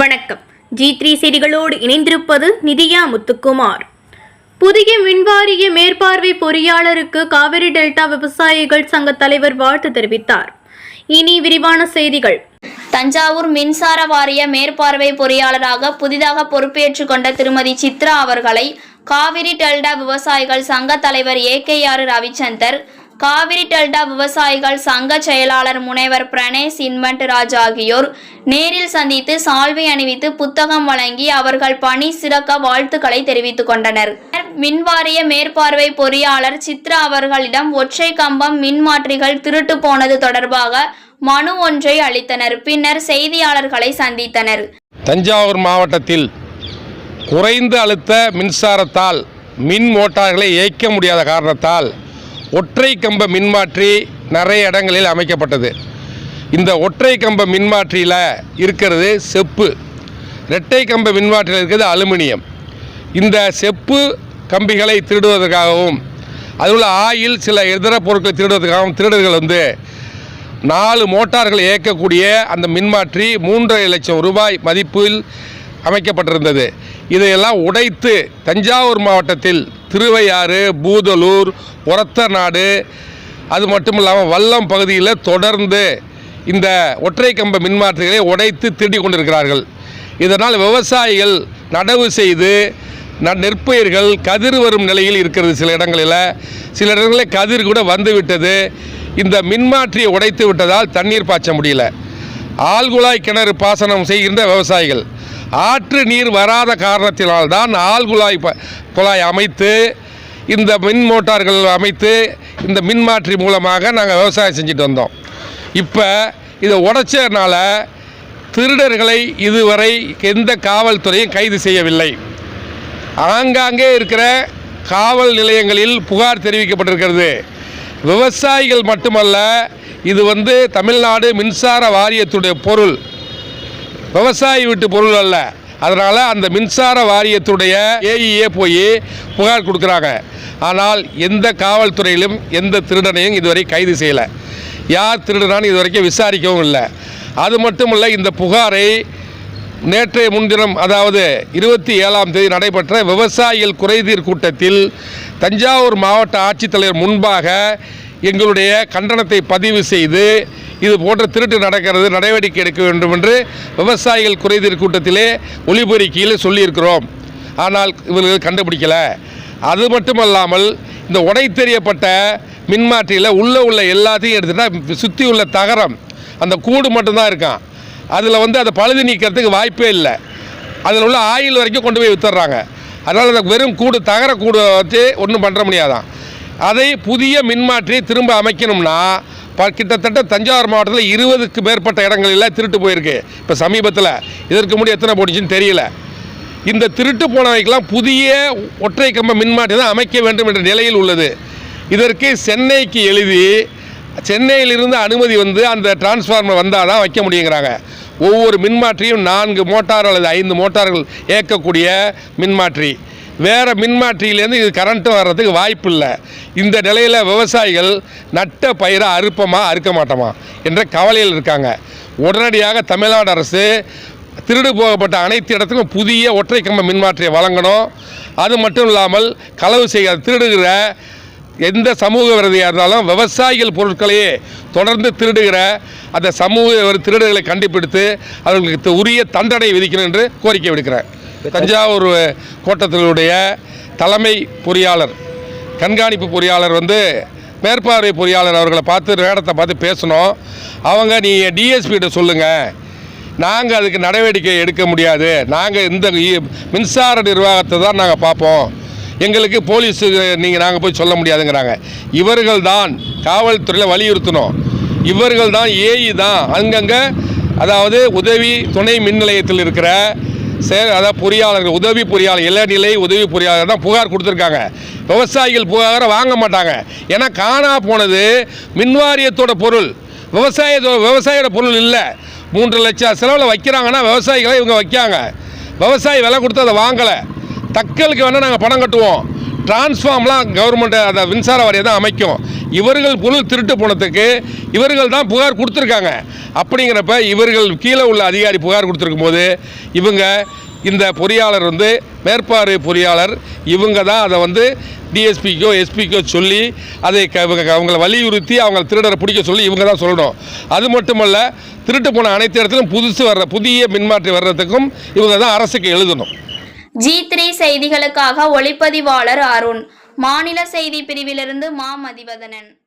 வணக்கம். G three செய்திகளோடு இணைந்திருப்பது நிதியா முத்துக்குமார். புதிய மின்வாரிய மேற்பார்வை பொறியாளருக்கு காவிரி டெல்டா விவசாயிகள் சங்க தலைவர் வாழ்த்து தெரிவித்தார். இனி விரிவான செய்திகள். தஞ்சாவூர் மின்சார வாரிய மேற்பார்வை பொறியாளராக புதிதாக பொறுப்பேற்றுக் கொண்ட திருமதி சித்ரா அவர்களை காவிரி டெல்டா விவசாயிகள் சங்க தலைவர் A K R Ravichandar Kaveri delta விவசாயிகள் சங்க செயலாளர் முனைவர் பிரணேஷ் இன்வென்ட் ராஜ் ஆகியோர் நேரில் சந்தித்து சால்வை அணிவித்து புத்தகம் வழங்கி அவர்கள் பணி சிறக்க வாழ்த்துக்களை தெரிவித்துக் கொண்டனர். மின்வாரிய மேற்பார்வை பொறியாளர் சித்ரா அவர்களிடம் ஒற்றை கம்பம் மின்மாற்றிகள் திருட்டு போனது தொடர்பாக மனு ஒன்றை அளித்தனர். பின்னர் செய்தியாளர்களை சந்தித்தனர். தஞ்சாவூர் மாவட்டத்தில் குறைந்த அழுத்த மின்சாரத்தால் மின் மோட்டார்களை இயக்க முடியாத காரணத்தால் ஒற்றை கம்ப மின்மாற்றி நிறைய இடங்களில் அமைக்கப்பட்டது. இந்த ஒற்றை கம்ப மின்மாற்றியில் இருக்கிறது செப்பு. இரட்டை கம்ப மின்மாற்றியில் இருக்கிறது அலுமினியம். இந்த செப்பு கம்பிகளை திருடுவதற்காகவும் அதில் உள்ள ஆயில் சில இதர பொருட்களை திருடுவதற்காகவும் திருடர்கள் வந்து நாலு மோட்டார்கள் இயக்கக்கூடிய அந்த மின்மாற்றி மூன்றரை லட்சம் ரூபாய் மதிப்பில் அமைக்கப்பட்டிருந்தது. இதையெல்லாம் உடைத்து தஞ்சாவூர் மாவட்டத்தில் திருவையாறு பூதலூர் ஒரத்தநாடு அது மட்டும் இல்லாமல் வல்லம் பகுதியில் தொடர்ந்து இந்த ஒற்றை கம்ப மின்மாற்றிகளை உடைத்து திருடி கொண்டிருக்கிறார்கள். இதனால் விவசாயிகள் நடவு செய்து ந- நெற்பயிர்கள் கதிர் வரும் நிலையில் இருக்கிறது சில இடங்களில். சில இடங்களில் கதிர் கூட வந்துவிட்டது இந்த மின்மாற்றியை உடைத்து விட்டதால் தண்ணீர் பாய்ச்ச முடியல. ஆழ்குழாய் கிணறு பாசனம் செய்கின்ற விவசாயிகள். ஆற்று நீர் வராத காரணத்தினால்தான் ஆழ்குழாய் ப- குழாய் அமைத்து இந்த மின் மோட்டார்கள் அமைத்து இந்த மின்மாற்றி மூலமாக நாங்கள் விவசாயம் செஞ்சுட்டு வந்தோம். இப்போ இதை உடைச்சதுனால திருடர்களை இதுவரை எந்த காவல்துறையும் கைது செய்யவில்லை. ஆங்காங்கே இருக்கிற காவல் நிலையங்களில் புகார் தெரிவிக்கப்பட்டிருக்கிறது. விவசாயிகள் மட்டுமல்ல இது வந்து தமிழ்நாடு மின்சார வாரியத்துடைய பொருள். விவசாயி வீட்டு பொருள் அல்ல. அதனால் அந்த மின்சார வாரியத்துடைய ஏஇஏ போய் புகார் கொடுக்குறாங்க. ஆனால் எந்த காவல்துறையிலும் எந்த திருடனையும் இதுவரை கைது செய்யலை. யார் திருடனான்னு இதுவரைக்கும் விசாரிக்கவும் இல்லை. அது மட்டும் இல்லை இந்த புகாரை நேற்றைய முன்தினம் அதாவது இருபத்தி ஏழாம் தேதி நடைபெற்ற விவசாயிகள் குறைதீர் கூட்டத்தில் தஞ்சாவூர் மாவட்ட ஆட்சித்தலைவர் முன்பாக எங்களுடைய கண்டனத்தை பதிவு செய்து இது போன்ற திருட்டு நடக்கிறது நடவடிக்கை எடுக்க வேண்டும் என்று விவசாயிகள் குறைதீர் கூட்டத்திலே ஒளிபெருக்கியில் சொல்லியிருக்கிறோம். ஆனால் இவர்கள் கண்டுபிடிக்கல. அது மட்டுமல்லாமல் இந்த உடைத்தெறியப்பட்ட மின்மாற்றியில் உள்ளே உள்ள எல்லாத்தையும் எடுத்துகிட்டா சுற்றி உள்ள தகரம் அந்த கூடு மட்டும்தான் இருக்கான். அதில் வந்து அதை பழுது நீக்கிறதுக்கு வாய்ப்பே இல்லை. அதில் உள்ள ஆயில் வரைக்கும் கொண்டு போய் வித்துடுறாங்க அதனால் அந்த வெறும் கூடு தகர கூடு வச்சு ஒன்றும் பண்ணுற முடியாதான். அதை புதிய மின்மாற்றி திரும்ப அமைக்கணும்னா கிட்டத்தட்ட தஞ்சாவூர் மாவட்டத்தில் இருபதுக்கு மேற்பட்ட இடங்களில் திருட்டு போயிருக்கு. இப்போ சமீபத்தில் இதற்கு முன்னாடி எத்தனை போட்டுச்சுன்னு தெரியல. இந்த திருட்டு போனவைக்கெல்லாம் புதிய ஒற்றை கம்ப மின்மாற்றி தான் அமைக்க வேண்டும் என்ற நிலையில் உள்ளது. இதற்கு சென்னைக்கு எழுதி சென்னையிலிருந்து அனுமதி வந்து அந்த டிரான்ஸ்ஃபார்மர் வந்தால் தான் வைக்க முடியுங்கிறாங்க. ஒவ்வொரு மின்மாற்றியும் நான்கு மோட்டார் அல்லது ஐந்து மோட்டார்கள் இயக்கக்கூடிய மின்மாற்றி. வேறு மின்மாற்றியிலேருந்து இது கரண்ட்டு வர்றதுக்கு வாய்ப்பு இல்லை. இந்த நிலையில் விவசாயிகள் நட்ட பயிரை அறுப்பமா அறுக்க மாட்டோமா என்ற கவலையில் இருக்காங்க. உடனடியாக தமிழ்நாடு அரசு திருடு போகப்பட்ட அனைத்து இடத்துக்கும் புதிய ஒற்றை கம்ப மின்மாற்றியை வழங்கணும். அது மட்டும் இல்லாமல் களவு செய்ய திருடுகிற எந்த சமூக விரதியாக இருந்தாலும் விவசாயிகள் பொருட்களையே தொடர்ந்து திருடுகிற அந்த சமூக திருடுகளை கண்டுபிடித்து அவர்களுக்கு உரிய தண்டனை விதிக்கணும் என்று கோரிக்கை விடுக்கிறேன். தஞ்சாவூர் கோட்டத்தினுடைய தலைமை பொறியாளர் கண்காணிப்பு பொறியாளர் வந்து மேற்பார்வை பொறியாளர் அவர்களை பார்த்து நேரத்தை பார்த்து பேசணும். அவங்க நீ டிஎஸ்பிகிட்ட சொல்லுங்கள் நாங்கள் அதுக்கு நடவடிக்கை எடுக்க முடியாது. நாங்கள் இந்த மின்சார நிர்வாகத்தை தான் நாங்கள் பார்ப்போம். எங்களுக்கு போலீஸு நீங்கள் நாங்கள் போய் சொல்ல முடியாதுங்கிறாங்க. இவர்கள் தான் காவல்துறையில் வலியுறுத்தணும். இவர்கள் தான் ஏஇ தான். அங்கங்கே அதாவது உதவி துணை மின் நிலையத்தில் இருக்கிற செயல் அதாவது பொறியாளர்கள் உதவி பொறியாளர் இளநிலை உதவி பொறியாளர் தான் புகார் கொடுத்துருக்காங்க. விவசாயிகள் புகாரை வாங்க மாட்டாங்க. ஏன்னா காணா போனது மின்வாரியத்தோட பொருள். விவசாயத்தோட விவசாயியோட பொருள் இல்லை. மூன்று லட்சம் செலவில் வைக்கிறாங்கன்னா விவசாயிகளை இவங்க வைக்காங்க. விவசாயி விலை கொடுத்து அதை வாங்கலை. தக்கலுக்கு வேணால் நாங்கள் பணம் கட்டுவோம். டிரான்ஸ்ஃபார்ம்லாம் கவர்மெண்ட் அந்த மின்சார வாரியம் தான் அமைக்கும். இவர்கள் பொருள் திருட்டு போனதுக்கு இவர்கள் தான் புகார் கொடுத்துருக்காங்க. அப்படிங்கிறப்ப இவர்கள் கீழே உள்ள அதிகாரி புகார் கொடுத்துருக்கும் போது இவங்க இந்த பொறியாளர் வந்து மேற்பார்வை பொறியாளர் இவங்க தான் அதை வந்து டிஎஸ்பிக்கோ எஸ்பிக்கோ சொல்லி அதை க- இவங்க அவங்கள வலியுறுத்தி அவங்களை திருடரை பிடிக்க சொல்லி இவங்க தான் சொல்லணும். அது மட்டுமல்ல திருட்டு போன அனைத்து இடத்துலையும் புதுசு வர்ற புதிய மின்மாற்றி வர்றதுக்கும் இவங்க தான் அரசுக்கு எழுதணும். ஜி த்ரீ செய்திகளுக்காக ஒளிப்பதிவாளர் அருண். மாநில செய்தி பிரிவிலிருந்து மா மதிவதனன்.